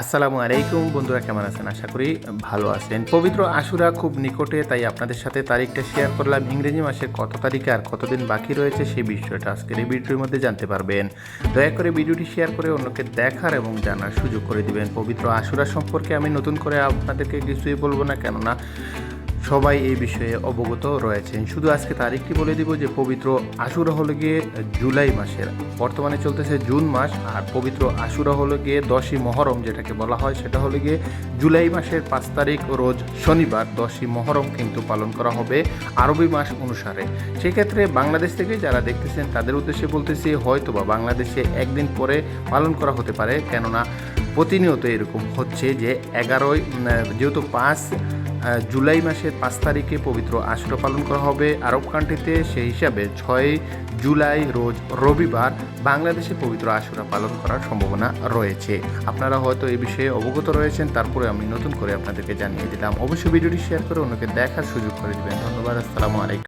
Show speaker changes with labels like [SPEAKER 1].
[SPEAKER 1] আসসালামু আলাইকুম, বন্ধুরা কেমন আছেন? আশা করি ভালো আছেন। পবিত্র আশুরা খুব নিকটে, তাই আপনাদের সাথে তারিখটা শেয়ার করলাম। ইংরেজি মাসের কত তারিখে আর কতদিন বাকি রয়েছে সেই বিষয়টা আজকের এই ভিডিওর মধ্যে জানতে পারবেন। দয়া করে ভিডিওটি শেয়ার করে অন্যকে দেখার এবং জানার সুযোগ করে দিবেন। পবিত্র আশুরা সম্পর্কে আমি নতুন করে আপনাদেরকে কিছুই বলব না, কেননা সবাই এই বিষয়ে অবগত রয়েছেন। শুধু আজকে তারিখটি বলে দিব যে পবিত্র আশুরা হলো গিয়ে জুলাই মাসের। বর্তমানে চলতেছে জুন মাস আর পবিত্র আশুরা হলো গিয়ে দশই মহরম যেটাকে বলা হয়। সেটা হলো গিয়ে জুলাই মাসের পাঁচ তারিখ রোজ শনিবার দশই মহরম কিন্তু পালন করা হবে আরবি মাস অনুসারে। সেক্ষেত্রে বাংলাদেশ থেকে যারা দেখতেছেন তাদের উদ্দেশ্যে বলতেছি হয়তো বা বাংলাদেশে একদিন পরে পালন করা হতে পারে। কেননা প্রতিনিয়ত এরকম হচ্ছে যে এগারোই যেহেতু পাঁচ জুলাই মাসের পাঁচ তারিখে পবিত্র আশুরা পালন করা হবে আরব কান্ট্রিতে, সেই হিসাবে ছয় জুলাই রোজ রবিবার বাংলাদেশে পবিত্র আশুরা পালন করার সম্ভাবনা রয়েছে। আপনারা হয়তো এই বিষয়ে অবগত রয়েছেন, তারপরে আমি নতুন করে আপনাদেরকে জানিয়ে দিলাম। অবশ্যই ভিডিওটি শেয়ার করে অন্যকে দেখার সুযোগ করে দেবেন। ধন্যবাদ, আসসালামু আলাইকুম।